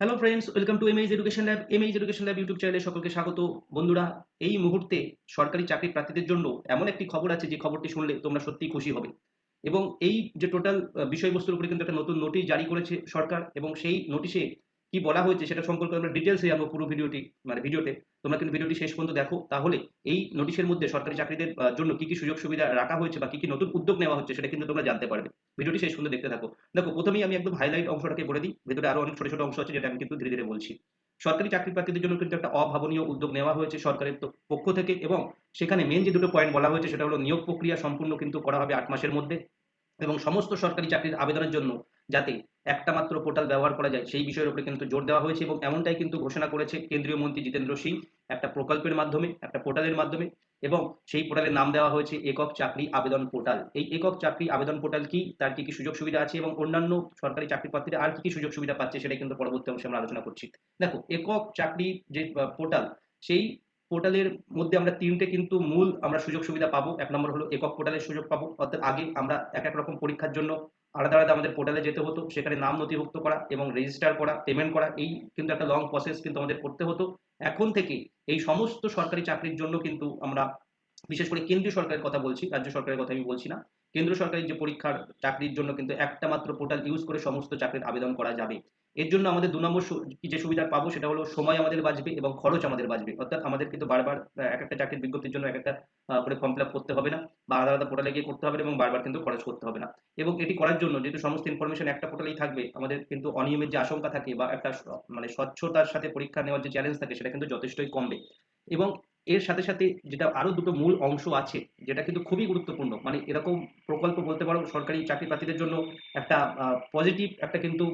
Hello friends welcome to amaze education lab amaze education lab YouTube চ্যানেলে সকলকে স্বাগত। বন্ধুরা, এই মুহূর্তে সরকারি চাকরি প্রার্থীদের জন্য এমন একটি খবর আছে যে খবরটি শুনলে তোমরা সত্যিই খুশি হবে। এবং এই যে টোটাল বিষয়বস্তুর উপরে কিন্তু একটা নতুন নোটিশ জারি করেছে সরকার এবং সেই নোটিশে কি বলা হয়েছে সেটা সম্পর্কে আমরা ডিটেলসে জানব পুরো ভিডিওটি মানে ভিডিওতে তোমরা কিন্তু ভিডিওটি শেষ পর্যন্ত দেখো। তাহলে এই নোটিশের মধ্যে সরকারি চাকরিদের জন্য কি কি সুযোগ সুবিধা রাখা হয়েছে বা কি কি নতুন উদ্যোগ নেওয়া হচ্ছে সেটা কিন্তু তোমরা জানতে পারবে। ভিডিওটি শেষ পর্যন্ত দেখতে থাকো। দেখো, প্রথমেই আমি একদম হাইলাইট অংশটাকে বলে দিই। ভেতরে আরও অনেক ছোট ছোট অংশ আছে যেটা আমি কিন্তু ধীরে ধীরে বলছি। সরকারি চাকরি প্রার্থীদের জন্য কিন্তু একটা অভাবনীয় উদ্যোগ নেওয়া হয়েছে সরকারের পক্ষ থেকে এবং সেখানে মেন যে দুটো পয়েন্ট বলা হয়েছে সেটা হলো নিয়োগ প্রক্রিয়া সম্পূর্ণ কিন্তু করা হবে আট মাসের মধ্যে এবং সমস্ত সরকারি চাকরির আবেদনের জন্য যাতে একটা মাত্র পোর্টাল ব্যবহার করা যায়, সেই বিষয়ের উপরে কিন্তু জোর দেওয়া হয়েছে এবং এমনটাই কিন্তু ঘোষণা করেছে কেন্দ্রীয় মন্ত্রী জিতেন্দ্র সিং একটা প্রকল্পের মাধ্যমে, একটা পোর্টালের মাধ্যমে এবং সেই পোর্টালের নাম দেওয়া হয়েছে একক চাকরি আবেদন পোর্টাল এই একক চাকরি আবেদন পোর্টাল কি, তার কি কি সুযোগ সুবিধা আছে এবং অন্যান্য সরকারি চাকরি প্রার্থীরা আর কি কি সুযোগ সুবিধা পাচ্ছে সেটা কিন্তু পরবর্তী অংশে আমরা আলোচনা করছি। দেখো, একক চাকরি যে পোর্টাল সেই পোর্টালের মধ্যে আমরা তিনটে কিন্তু মূল আমরা সুযোগ সুবিধা পাবো। এক নম্বর হলো একক পোর্টালের সুযোগ পাবো। অর্থাৎ আগে আমরা এক এক রকম পরীক্ষার জন্য আলাদা আলাদা আমাদের পোর্টালে যেতে হতো, সেখানে নাম নথিভুক্ত করা এবং রেজিস্টার করা পেমেন্ট করা, এই কিন্তু একটা লং প্রসেস কিন্তু আমাদের করতে হতো। এখন থেকে এই সমস্ত সরকারি চাকরির জন্য কিন্তু আমরা বিশেষ করে কেন্দ্রীয় সরকারের কথা বলছি, রাজ্য সরকারের কথা আমি বলছি না। কেন্দ্র সরকারের যে পরীক্ষার চাকরির জন্য কিন্তু একটা মাত্র পোর্টাল ইউজ করে সমস্ত চাকরির আবেদন করা যাবে। এর জন্য আমাদের দু নম্বর যে সুবিধা পাবো সেটা হলো সময় আমাদের বাঁচবে এবং খরচ আমাদের বাঁচবে। অর্থাৎ আমাদের কিন্তু বারবার এক একটা চাকরির বিজ্ঞপ্তির জন্য এক একটা করে ফর্ম ফিল করতে হবে না। বা আলাদা আলাদা পোর্টালে গিয়ে করতে হবে না এবং বারবার কিন্তু খরচ করতে হবে না। এবং এটি করার জন্য যেহেতু সমস্ত ইনফরমেশন একটা পোর্টালেই থাকবে, আমাদের কিন্তু অনিয়মের যে আশঙ্কা থাকে বা একটা মানে স্বচ্ছতার সাথে পরীক্ষা নেওয়ার যে চ্যালেঞ্জ থাকে সেটা কিন্তু যথেষ্টই কমবে। এবং এর সাথে সাথে যেটা আরও দুটো মূল অংশ আছে, যেটা কিন্তু খুবই গুরুত্বপূর্ণ। মানে এরকম প্রকল্প বলতে পারো, সরকারি চাকরি প্রার্থীদের জন্য একটা পজিটিভ একটা কিন্তু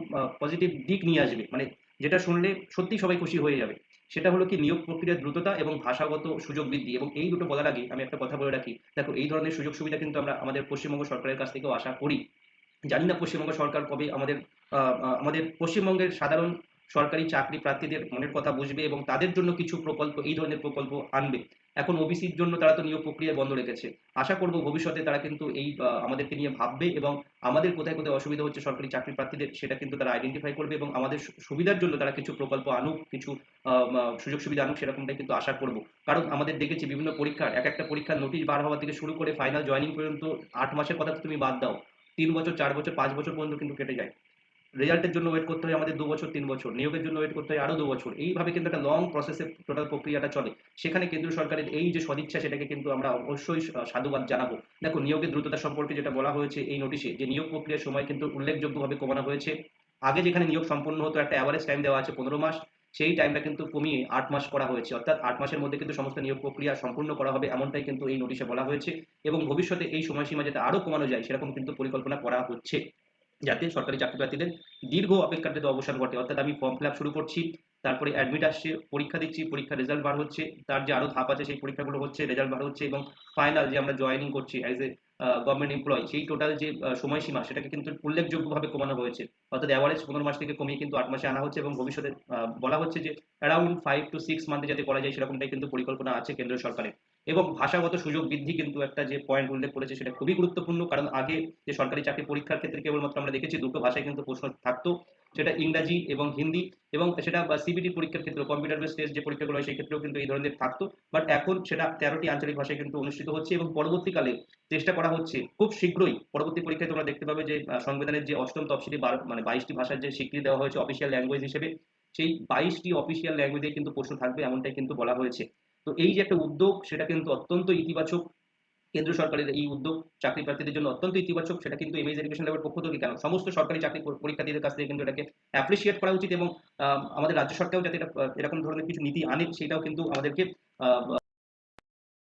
পজিটিভ দিক নিয়ে আসবে। মানে যেটা শুনলে সত্যি সবাই খুশি হয়ে যাবে। সেটা হলো কি নিয়োগ প্রক্রিয়ার দ্রুততা এবং ভাষাগত সুযোগ বৃদ্ধি। এবং এই দুটো বলার আগে আমি একটা কথা বলে রাখি। দেখো, এই ধরনের সুযোগ সুবিধা কিন্তু আমরা আমাদের পশ্চিমবঙ্গ সরকারের কাছ থেকেও আশা করি। জানি না পশ্চিমবঙ্গ সরকার কবে আমাদের আমাদের পশ্চিমবঙ্গের সাধারণ সরকারি চাকরি প্রার্থীদের মনের কথা বুঝবে এবং তাদের জন্য কিছু প্রকল্প, এই ধরনের প্রকল্প আনবে। এখন ওবিসির জন্য তারা তো নিয়োগ প্রক্রিয়া বন্ধ রেখেছে। আশা করব ভবিষ্যতে তারা কিন্তু এই আমাদেরকে নিয়ে ভাববে এবং আমাদের কোথায় কোথায় অসুবিধা হচ্ছে সরকারি চাকরি প্রার্থীদের, সেটা কিন্তু তারা আইডেন্টিফাই করবে এবং আমাদের সুবিধার জন্য তারা কিছু প্রকল্প আনুক, কিছু সুযোগ সুবিধা আনুক, সেরকমটাই কিন্তু আশা করব। কারণ আমাদের দেখেছি বিভিন্ন পরীক্ষার, এক একটা পরীক্ষার নোটিশ বার হওয়া থেকে শুরু করে ফাইনাল জয়েনিং পর্যন্ত আট মাসের কথা তুমি বাদ দাও। তিন বছর, চার বছর, পাঁচ বছর পর্যন্ত কিন্তু কেটে যায়। রেজাল্টের জন্য ওয়েট করতে হয় আমাদের দু বছর, তিন বছর, নিয়োগের জন্য ওয়েট করতে হয় আরও দু বছর। এইভাবে কিন্তু একটা লং প্রসেসে টোটাল প্রক্রিয়াটা চলে। সেখানে কেন্দ্রীয় সরকারের এই যে সদিচ্ছা, সেটাকে কিন্তু আমরা অবশ্যই সাধুবাদ জানাব। দেখো, নিয়োগের দ্রুততা সম্পর্কে যেটা বলা হয়েছে এই নোটিশে যে নিয়োগ প্রক্রিয়ার সময় কিন্তু উল্লেখযোগ্যভাবে কমানো হয়েছে। আগে যেখানে নিয়োগ সম্পন্ন হতো, একটা অ্যাভারেজ টাইম দেওয়া আছে পনেরো মাস। সেই টাইমটা কিন্তু কমিয়ে আট মাস করা হয়েছে। অর্থাৎ আট মাসের মধ্যে কিন্তু সমস্ত নিয়োগ প্রক্রিয়া সম্পূর্ণ করা হবে এমনটাই কিন্তু এই নোটিশে বলা হয়েছে। এবং ভবিষ্যতে এই সময়সীমা যাতে আরও কমানো যায়, সেরকম কিন্তু পরিকল্পনা করা হচ্ছে। যাতে সরকারি চাকরি প্রার্থীদের দীর্ঘ অপেক্ষার যাতে অবসান ঘটে। অর্থাৎ আমি ফর্ম ফিল শুরু করছি, তারপরে অ্যাডমিট আসছে, পরীক্ষা দিচ্ছি, পরীক্ষার রেজাল্ট বার হচ্ছে, তার যে আরও ধাপ আছে সেই পরীক্ষাগুলো হচ্ছে রেজাল্ট বার হচ্ছে এবং ফাইনাল যে আমরা জয়েনিং করছি অ্যাজ এ গভর্নমেন্ট এমপ্লয় সেই টোটাল যে সময়সীমা, সেটাকে কিন্তু উল্লেখযোগ্যভাবে কমানো হয়েছে। অর্থাৎ অ্যাভারেজ পনেরো মাস থেকে কমিয়ে কিন্তু আট মাসে আনা হচ্ছে এবং ভবিষ্যতে বলা হচ্ছে যে অ্যারাউন্ড ফাইভ টু সিক্স মান্থে যাতে করা যায়, সেরকমটাই কিন্তু পরিকল্পনা আছে কেন্দ্র সরকারের। এবং ভাষাগত সুযোগ বৃদ্ধি কিন্তু একটা যে পয়েন্ট উল্লেখ করেছে সেটা খুবই গুরুত্বপূর্ণ। কারণ আগে যে সরকারি চাকরি পরীক্ষার ক্ষেত্রে কেবলমাত্র আমরা দেখেছি দুটো ভাষায় কিন্তু প্রশ্ন থাকতো, সেটা ইংরাজি এবং হিন্দি এবং সেটা সিবিটি পরীক্ষার ক্ষেত্রে কম্পিউটার বেস টেস্ট যে পরীক্ষাগুলো হয় সেই ক্ষেত্রেও কিন্তু এই ধরনের থাকতো। বাট এখন সেটা তেরোটি আঞ্চলিক ভাষায় কিন্তু অনুষ্ঠিত হচ্ছে এবং পরবর্তীকালে চেষ্টা করা হচ্ছে খুব শীঘ্রই, পরবর্তী পরীক্ষায় তোমরা দেখতে পাবে যে সংবিধানের যে অষ্টম তফসিলি মানে বাইশটি ভাষার যে স্বীকৃতি দেওয়া হয়েছে অফিসিয়াল ল্যাঙ্গুয়েজ হিসেবে, সেই বাইশটি অফিসিয়াল ল্যাঙ্গুয়েজে কিন্তু প্রশ্ন থাকবে এমনটাই কিন্তু বলা হয়েছে। তো এই যে একটা উদ্যোগ, সেটা কিন্তু অত্যন্ত ইতিবাচক। কেন্দ্র সরকারের এই উদ্যোগ চাকরি প্রার্থীদের জন্য অত্যন্ত ইতিবাচক, সেটা কিন্তু এমএস এডুকেশন লেভেল পক্ষ থেকে কেন? সমস্ত সরকারি চাকরি পর- পরীক্ষার্থীদের কাছ থেকে কিন্তু এটাকে অ্যাপ্রিসিয়েট করা উচিত এবং আমাদের রাজ্য সরকারও যাতে এরকম ধরনের কিছু নীতি আনে, সেটাও কিন্তু আমাদেরকে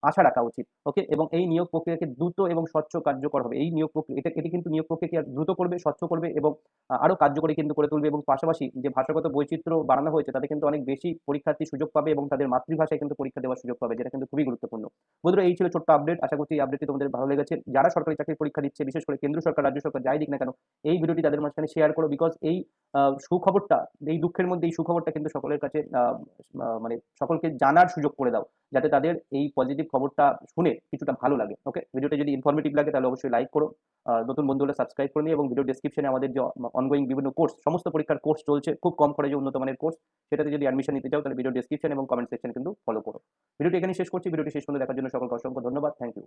আশা রাখা উচিত ওকে এবং এই নিয়োগ প্রক্রিয়াকে দ্রুত এবং স্বচ্ছ কার্যকর হবে। এই নিয়োগ প্রক্রিয়া এটা এটি কিন্তু নিয়োগ প্রক্রিয়াকে দ্রুত করবে স্বচ্ছ করবে এবং আহ, আরও কার্যকরী কিন্তু করে তুলবে এবং পাশাপাশি যে ভাষাগত বৈচিত্র্য বাড়ানো হয়েছে তাতে কিন্তু অনেক বেশি পরীক্ষার্থী সুযোগ পাবে এবং তাদের মাতৃভাষায় কিন্তু পরীক্ষা দেওয়ার সুযোগ পাবে যেটা কিন্তু খুবই গুরুত্বপূর্ণ। বন্ধুরা এই ছিল ছোট্ট আপডেট আশা করছি এই আপডেটটি তোমাদের ভালো লেগেছে। যারা সরকারি চাকরির পরীক্ষা দিচ্ছে বিশেষ করে কেন্দ্র সরকার রাজ্য সরকার যাই দিক না কেন এই ভিডিওটি তাদের মাঝখানে শেয়ার করো বিকজ এই সুখবরটা এই দুঃখের মধ্যে এই সুখবরটা কিন্তু সকলের কাছে মানে সকলকে জানার সুযোগ করে দাও। যাতে তাদের এই পজিটিভ খবরটা শুনে কিছুটা ভালো লাগে ওকে ভিডিওটা যদি ইনফরমেটিভ লাগে, তাহলে অবশ্যই লাইক করো নতুন বন্ধু হলে সাবস্ক্রাইব করে নিই এবং ভিডিও ডিসক্রিপশনে আমাদের যে অনগোয়িং বিভিন্ন কোর্স সমস্ত পরীক্ষার কোর্স চলছে, খুব কম খরচে উন্নত মানের কোর্স সেটাতে যদি অ্যাডমিশন নিতে চাও, তাহলে ভিডিও ডিসক্রিপশন এবং কমেন্ট সেকশন কিন্তু ফলো করো ভিডিওটি এখানে শেষ করছি। ভিডিওটি শেষ পর্যন্ত দেখার জন্য সকলকে অসংখ্য ধন্যবাদ। Thank you